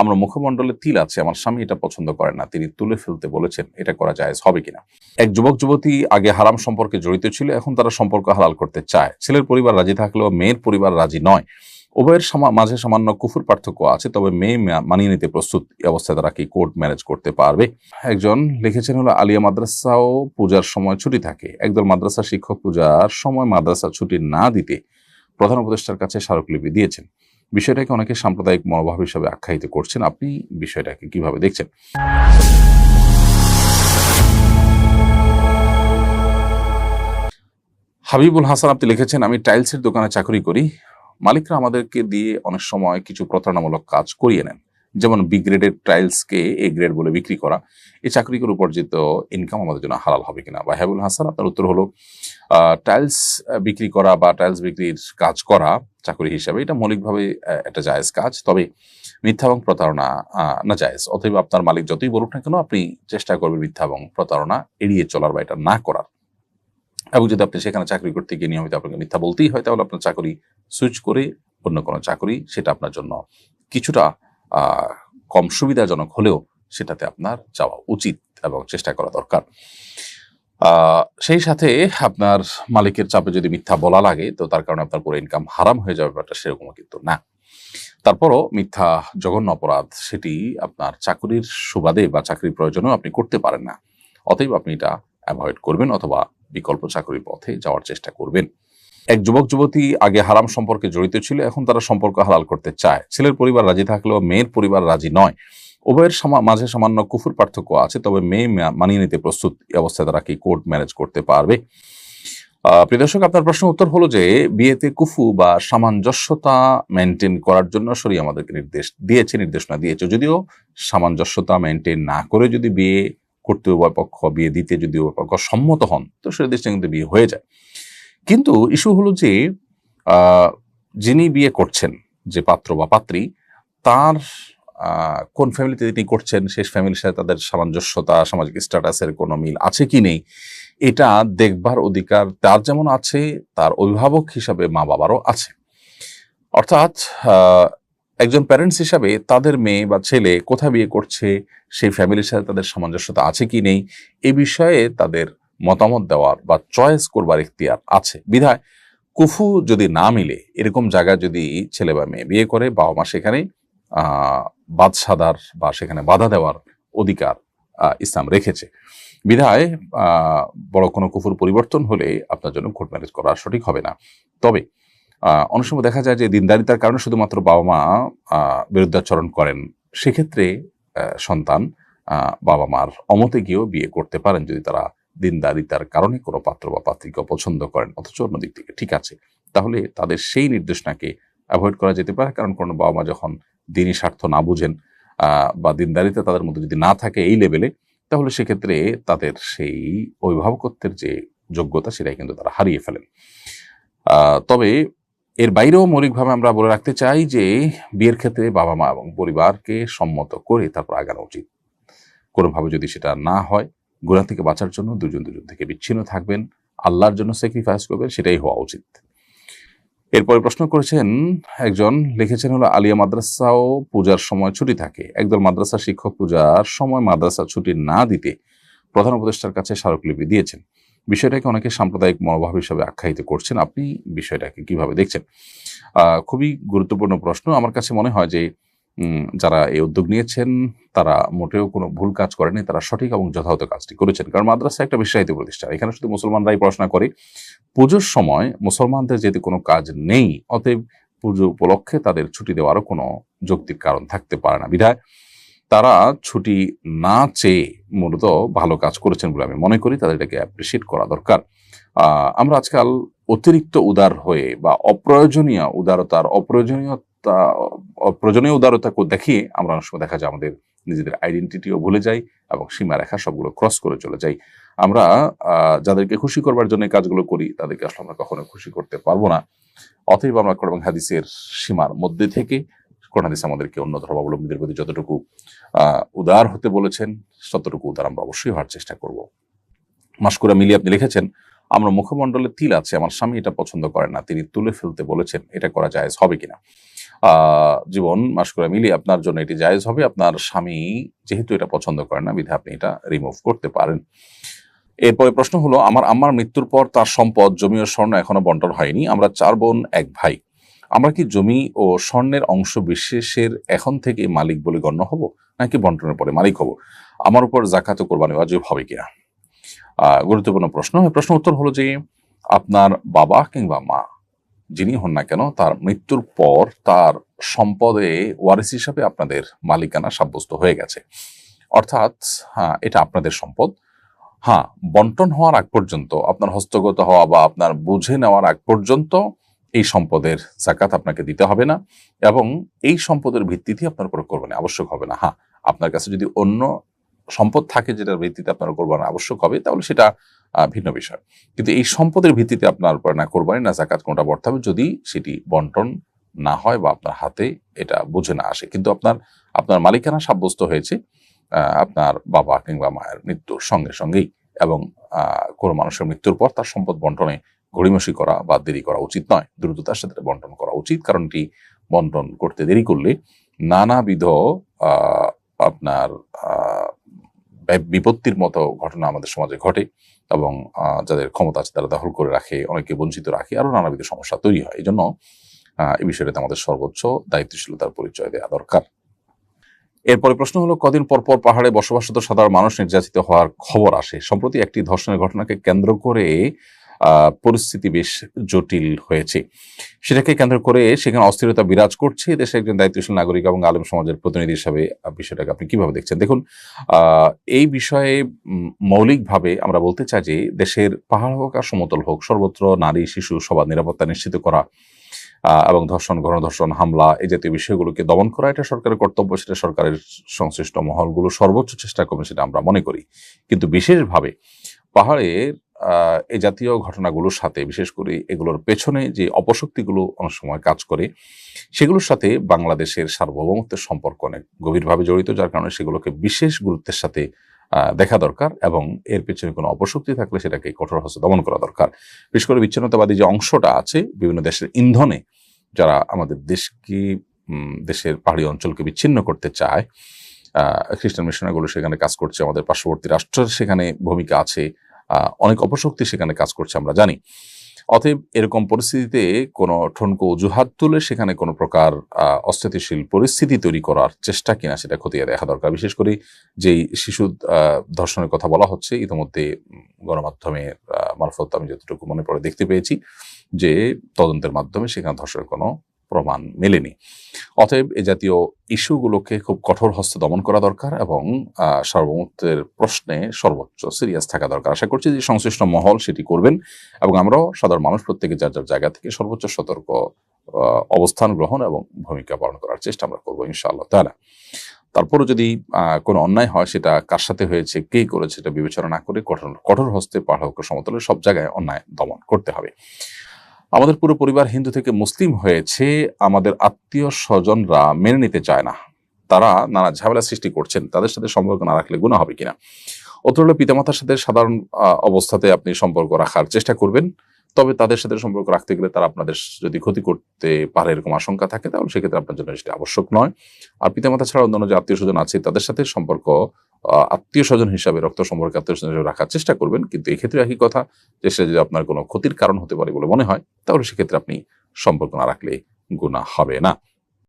আমরা মুখমণ্ডলে তিল আছে, আমার স্বামী এটা পছন্দ করেন না, তিনি তুলে ফেলতে বলেছেন, এটা করা জায়েজ হবে কিনা। এক যুবক যুবতী আগে হারাম সম্পর্কে জড়িত ছিল, এখন তারা সম্পর্ক হালাল করতে চায়। ছেলের পরিবার রাজি থাকলেও মেয়ের পরিবার রাজি নয়। উভয়ের মাঝে সামান্য কুফুর পার্থক্য আছে, তবে মেয়ে মানিয়ে নিতে প্রস্তুত। অবস্থায় তারা কি কোর্ট ম্যানেজ করতে পারবে? একজন লিখেছেন হলো, আলিয়া মাদ্রাসাও পূজার সময় ছুটি থাকে। একদল মাদ্রাসা শিক্ষক পূজার সময় মাদ্রাসা ছুটি না দিতে প্রধান উপদেষ্টার কাছে স্মারকলিপি দিয়েছেন। বিষয়টাকে অনেকে সাম্প্রদায়িক মনোভাব হিসাবে আখ্যায়িত করছেন। আপনি বিষয়টাকে কীভাবে দেখছেন? হাবিবুল হাসান আপনি লিখেছেন, আমি টাইলসের দোকানে চাকরি করি। মালিকরা আমাদেরকে দিয়ে অনেক সময় কিছু প্রতারণামূলক কাজ করিয়ে নেন। যেমন বি গ্রেডের টাইলসকে এ গ্রেড বলে বিক্রি করা, এই চাকরি করে উপার্জিত ইনকাম আমাদের জন্য হালাল হবে কিনা? বা হাবিবুল হাসান, আপনার উত্তর হলো টাইলস বিক্রি করা বা টাইলস বিক্রির কাজ করা চাকরি হিসাবে এটা মৌলিকভাবে একটা জায়েজ কাজ। তবে মিথ্যা এবং প্রতারণা না জায়েজ। অতএব আপনার মালিক যতই বলুক না কেন, আপনি চেষ্টা করবেন মিথ্যা এবং প্রতারণা এড়িয়ে চলার বা এটা না করার। এবং যদি আপনি সেখানে চাকরি করতে গিয়ে নিয়মিত আপনাকে মিথ্যা বলতেই হয়, তাহলে আপনার চাকরি সুইচ করে অন্য কোনো চাকরি, সেটা আপনার জন্য কিছুটা কম সুবিধাজনক হলেও সেটাতে আপনার যাওয়া উচিত এবং চেষ্টা করা দরকার। সেই সাথে আপনার মালিকের চাপে যদি মিথ্যা বলা লাগে, তো তার কারণে আপনার পুরো ইনকাম হারাম হয়ে যাবে ব্যাপারটা, সেরকমও কিন্তু না। তারপরও মিথ্যা, জঘন্য অপরাধ, সেটি আপনার চাকরির সুবাদে বা চাকরির প্রয়োজনেও আপনি করতে পারেন না। অতএব আপনি এটা অ্যাভয়েড করবেন অথবা বিকল্প চাকরির পথে যাওয়ার চেষ্টা করবেন। এক যুবক যুবতী আগে হারাম সম্পর্কে জড়িত ছিল এখন তারা সম্পর্ক হালাল করতে চায়। ছেলের পরিবার রাজি থাকলেও মেয়ের পরিবার রাজি নয়। উভয়ের মাঝে সামান্য কুফুর পার্থক্য আছে তবে মেয়ে মানিয়ে নিতে প্রস্তুত অবস্থায় তারা কি কোর্ট ম্যানেজ করতে পারবে? আহ, প্রিয় দর্শক আপনার প্রশ্ন উত্তর হলো যে বিয়েতে কুফু বা সামঞ্জস্যতা মেনটেন করার জন্য সরি আমাদেরকে নির্দেশ দিয়েছে নির্দেশনা দিয়েছে। যদিও সামঞ্জস্যতা মেনটেন না করে যদি বিয়ে করতে উভয় পক্ষ বিয়ে দিতে যদি উভয় পক্ষ সম্মত হন তো সে দেশে কিন্তু বিয়ে হয়ে যায়। কিন্তু ইস্যু হলো যে যিনি বিয়ে করছেন যে পাত্র বা পাত্রী, তার কোন ফ্যামিলিতে তিনি করছেন সেই ফ্যামিলির সাথে তাদের সামঞ্জস্যতা, সামাজিক স্ট্যাটাসের কোনো মিল আছে কি নেই, এটা দেখবার অধিকার তার যেমন আছে, তার অভিভাবক হিসাবে মা বাবারও আছে। অর্থাৎ একজন প্যারেন্টস হিসাবে তাদের মেয়ে বা ছেলে কোথায় বিয়ে করছে, সেই ফ্যামিলির সাথে তাদের সামঞ্জস্যতা আছে কি নেই, এ বিষয়ে তাদের মতামত দেওয়ার বা চয়েস করবার ইখতিয়ার আছে। বিধায় কুফু যদি না মিলে, এরকম জায়গায় যদি ছেলে বা মেয়ে বিয়ে করে, বাবা মা সেখানে আহ বাদ সাদার বা সেখানে বাধা দেওয়ার অধিকার ইসলাম রেখেছে। বিধায় বড় কোনো কুফুর পরিবর্তন হলে আপনার জন্য কোর্ট ম্যারেজ করা সঠিক হবে না। তবে অনেক সময় দেখা যায় যে দিনদারিতার কারণে শুধুমাত্র বাবা মা বিরুদ্ধাচরণ করেন। সেক্ষেত্রে সন্তান বাবা মার অমতে গিয়েও বিয়ে করতে পারেন যদি তারা দিনদারিতার কারণে কোনো পাত্র বা পাত্রীকে পছন্দ করেন, অথচ অন্য দিক থেকে ঠিক আছে। তাহলে তাদের সেই নির্দেশনাকে অ্যাভয়েড করা যেতে পারে, কারণ কোনো বাবা মা যখন দিনই স্বার্থ না বুঝেন বা দিনদারিতা তাদের মধ্যে যদি না থাকে এই লেভেলে তাহলে সেক্ষেত্রে তাদের সেই অভিভাবকত্বের যে যোগ্যতা সেটাই কিন্তু তারা হারিয়ে ফেলেন। তবে এর বাইরেও মৌলিকভাবে আমরা বলে রাখতে চাই যে বিয়ের ক্ষেত্রে বাবা মা এবং পরিবারকে সম্মত করে তারপর আগানো উচিত। কোনোভাবে যদি সেটা না হয় গোড়া থেকে বাঁচার জন্য দুজন দুজন থেকে বিচ্ছিন্ন থাকবেন, আল্লাহর জন্য স্যাক্রিফাইস করবেন, সেটাই হওয়া উচিত। এরপরে প্রশ্ন করেছেন, একজন লিখেছেন হলো, আলিয়া মাদ্রাসাও পূজার সময় ছুটি থাকে। একদল মাদ্রাসা শিক্ষক পূজার সময় মাদ্রাসা ছুটি না দিতে প্রধান উপদেষ্টার কাছে স্মারকলিপি দিয়েছেন। বিষয়টাকে অনেকে সাম্প্রদায়িক মনোভাব হিসাবে আখ্যায়িত করছেন। আপনি বিষয়টাকে কীভাবে দেখছেন? খুবই গুরুত্বপূর্ণ প্রশ্ন। আমার কাছে মনে হয় যে যারা এই উদ্যোগ নিয়েছেন, তারা মোটেও কোনো ভুল কাজ করেনি, তারা সঠিক এবং যথাযথ কাজটি করেছেন। কারণ মাদ্রাসা একটা বিশ্বাহিত প্রতিষ্ঠান। এখানে শুধু মুসলমানরাই পড়াশোনা করে। পুজোর সময় মুসলমানদের যেহেতু কোনো কাজ নেই, অতএব পুজো উপলক্ষে তাদের ছুটি দেওয়ারও কোনো যৌক্তিক কারণ থাকতে পারে না। বিধায় তারা ছুটি না চেয়ে মূলত ভালো কাজ করেছেন বলে আমি মনে করি। তাদের এটাকে অ্যাপ্রিসিয়েট করা দরকার। আমরা আজকাল অতিরিক্ত উদার হয়ে বা অপ্রয়োজনীয় উদারতার অপ্রয়োজনীয়তা অপ্রয়োজনীয় উদারতা দেখিয়ে আমরা অনেক সময় দেখা যায় আমাদের নিজেদের আইডেন্টিটিও ভুলে যাই এবং সীমারেখা সবগুলো ক্রস করে চলে যাই। আমরা যাদেরকে খুশি করবার জন্য কাজগুলো করি, তাদেরকে আসলে আমরা কখনো খুশি করতে পারব না। অতএব আমরা কোরআন হাদিসের সীমার মধ্যে থেকে কোরআন হাদিস আমাদেরকে অন্য ধর্মাবলম্বীদের প্রতি যতটুকু উদার হতে বলেছেন, ততটুকু উদার আমরা অবশ্যই হওয়ার চেষ্টা করব। মাস্কুরা মিলিয়ে আপনি লিখেছেন, আমরা মুখমণ্ডলে তিল আছে, আমার স্বামী এটা পছন্দ করে না, তিনি তুলে ফেলতে বলেছেন, এটা করা যায় হবে কিনা? জীবন মাসকরা মিলিয়ে আপনার জন্য এটি জায়েজ হবে। আপনার স্বামী যেহেতু এটা পছন্দ করেন না, বিধে আপনি এটা রিমুভ করতে পারেন। এরপরে প্রশ্ন হলো, আমার আম্মার মৃত্যুর পর তার সম্পদ, জমি ও স্বর্ণ এখনও বন্টন হয়নি। আমরা চার বোন, এক ভাই। আমরা কি জমি ও স্বর্ণের অংশ বিশেষের এখন থেকে মালিক বলে গণ্য হব, নাকি বন্টনের পরে মালিক হব? আমার উপর জাকাত কোরবানি ওয়াজিব হবে কিনা? গুরুত্বপূর্ণ প্রশ্ন। প্রশ্ন উত্তর হলো যে, আপনার বাবা কিংবা মা যিনি হন না কেন, তার মৃত্যুর পর তার সম্পদে ওয়ারিস হিসাবে আপনাদের মালিকানা সাব্যস্ত হয়ে গেছে। অর্থাৎ হ্যাঁ এটা আপনাদের সম্পদ। হ্যাঁ বন্টন হওয়ার আগ পর্যন্ত, আপনার হস্তগত হওয়া বা আপনার বুঝে নেওয়ার আগ পর্যন্ত এই সম্পদের জাকাত আপনাকে দিতে হবে না এবং এই সম্পদের ভিত্তিতে আপনার উপর কোরবানি। আবশ্যক হবে না। হ্যাঁ আপনার কাছে যদি অন্য সম্পদ থাকে যেটার ভিত্তিতে আপনার কোরবানি আবশ্যক হবে, তাহলে সেটা ভিন্ন বিষয়। কিন্তু এই সম্পদের ভিত্তিতে আপনার উপর না কোরবানি, না জাকাত কোনটা বর্তে হবে যদি সেটি বন্টন না হয় বা আপনার হাতে এটা বুঝে না আসে। কিন্তু আপনার আপনার মালিকানা সাব্যস্ত হয়েছে আপনার বাবা কিংবা মায়ের মৃত্যুর সঙ্গে সঙ্গেই এবং কোনো মানুষের মৃত্যুর পর তার সম্পদ বন্টনে গড়িমসি করা বা দেরি করা উচিত নয়। দ্রুততার সাথে বন্টন করা উচিত কারণ এটি বন্টন করতে দেরি করলে নানাবিধ আপনার বিপত্তির মতো ঘটনা আমাদের সমাজে ঘটে এবং যাদের ক্ষমতা আছে তারা দখল করে রাখে অনেকে বঞ্চিত রাখে আরও নানাবিধ সমস্যা তৈরি হয়। এই জন্য এই বিষয়টাতে আমাদের সর্বোচ্চ দায়িত্বশীলতার পরিচয় দেওয়া দরকার। এরপরে প্রশ্ন হলো, কদিন পরপর পর পাহাড়ে বসবাসরত সাধারণ মানুষ নির্যাতিত হওয়ার খবর আসে। সম্প্রতি একটি ধর্ষণের ঘটনাকে কেন্দ্র করে পরিস্থিতি বেশ জটিল হয়েছে। সেটাকে কেন্দ্র করে সেখানে অস্থিরতা বিরাজ করছে। দেশে একজন দায়িত্বশীল নাগরিক এবং আলেম সমাজের প্রতিনিধি হিসাবে বিষয়টাকে আপনি কীভাবে দেখছেন? দেখুন এই বিষয়ে মৌলিকভাবে আমরা বলতে চাই যে দেশের পাহাড় হোক আর সমতল হোক, সর্বত্র নারী, শিশু, সবার নিরাপত্তা নিশ্চিত করা এবং ধর্ষণ, গণধর্ষণ, হামলা এই জাতীয় বিষয়গুলোকে দমন করা, এটা সরকারের কর্তব্য, সেটা সরকারের সংশ্লিষ্ট মহলগুলো সর্বোচ্চ চেষ্টা করবে, সেটা আমরা মনে করি। কিন্তু বিশেষভাবে পাহাড়ের এই জাতীয় ঘটনাগুলোর সাথে, বিশেষ করে এগুলোর পেছনে যে অপশক্তিগুলো অনেক সময় কাজ করে, সেগুলোর সাথে বাংলাদেশের সার্বভৌমত্বের সম্পর্ক অনেক গভীরভাবে জড়িত, যার কারণে সেগুলোকে বিশেষ গুরুত্বের সাথে দেখা দরকার এবং এর পেছনে কোনো অপশক্তি থাকলে সেটাকে কঠোর হস্তে দমন করা দরকার। বিশেষ করে বিচ্ছিন্নতাবাদী যে অংশটা আছে, বিভিন্ন দেশের ইন্ধনে যারা আমাদের দেশকে দেশের পাহাড়ি অঞ্চলকে বিচ্ছিন্ন করতে চায় খ্রিস্টান মিশনারিগুলো সেখানে কাজ করছে, আমাদের পার্শ্ববর্তী রাষ্ট্রের সেখানে ভূমিকা আছে অনেক অপশক্তি সেখানে কাজ করছে আমরা জানি। অতএব এরকম পরিস্থিতিতে কোনো ঠনকো অজুহাত তুলে সেখানে কোনো প্রকার অস্থিতিশীল পরিস্থিতি তৈরি করার চেষ্টা কিনা সেটা খতিয়ে দেখা দরকার। বিশেষ করে যেই শিশু ধর্ষণের কথা বলা হচ্ছে ইতিমধ্যে উম, গণমাধ্যমের মারফত আমি যতটুকু মনে পড়ে দেখতে পেয়েছি যে তদন্তের মাধ্যমে সেখানে ধর্ষণের কোনো প্রমাণ মেলেনি। অতএব এ জাতীয় ইস্যুগুলোকে খুব কঠোর হস্তে দমন করা দরকার এবং আহ, সার্বভৌমত্বের প্রশ্নে সর্বোচ্চ সিরিয়াস থাকা দরকার। আশা করছি যে সংশ্লিষ্ট মহল সেটি করবেন এবং আমরাও সাধারণ মানুষ প্রত্যেকে যার যার জায়গা থেকে সর্বোচ্চ সতর্ক অবস্থান গ্রহণ এবং ভূমিকা পালন করার চেষ্টা আমরা করব ইনশাআল্লাহ তাহলে তারপরে যদি কোনো অন্যায় হয় সেটা কার সাথে হয়েছে কে করেছে সেটা বিবেচনা না করে কঠোর কঠোর হস্তে পাঠক সমতলে সব জায়গায় অন্যায় দমন করতে হবে। আমাদের পুরো পরিবার হিন্দু থেকে মুসলিম হয়েছে, আমাদের আত্মীয় স্বজনরা মেনে নিতে চায় না। তারা নানা ঝামেলা সৃষ্টি করছেন, তাদের সাথে সম্পর্ক না রাখলে গুণা হবে কিনা? অত হলো পিতামাতার সাথে সাধারণ অবস্থাতে আপনি সম্পর্ক রাখার চেষ্টা করবেন। তবে তাদের সাথে সম্পর্ক রাখতে গেলে তারা আপনাদের যদি ক্ষতি করতে পারে এরকম আশঙ্কা থাকে, তাহলে সেক্ষেত্রে আপনার জন্য সেটা আবশ্যক নয়। আর পিতামাতা ছাড়া অন্যান্য যে আত্মীয় স্বজন আছে, তাদের সাথে সম্পর্ক আত্মীয় স্বজন হিসাবে, রক্ত সম্পর্ক আত্মীয় স্বজন হিসাবে রাখার চেষ্টা করবেন। কিন্তু এক্ষেত্রে একই কথা যে, সেটা যদি আপনার কোনো ক্ষতির কারণ হতে পারে বলে মনে হয়, তাহলে সেক্ষেত্রে আপনি সম্পর্ক না রাখলে গুণা হবে না।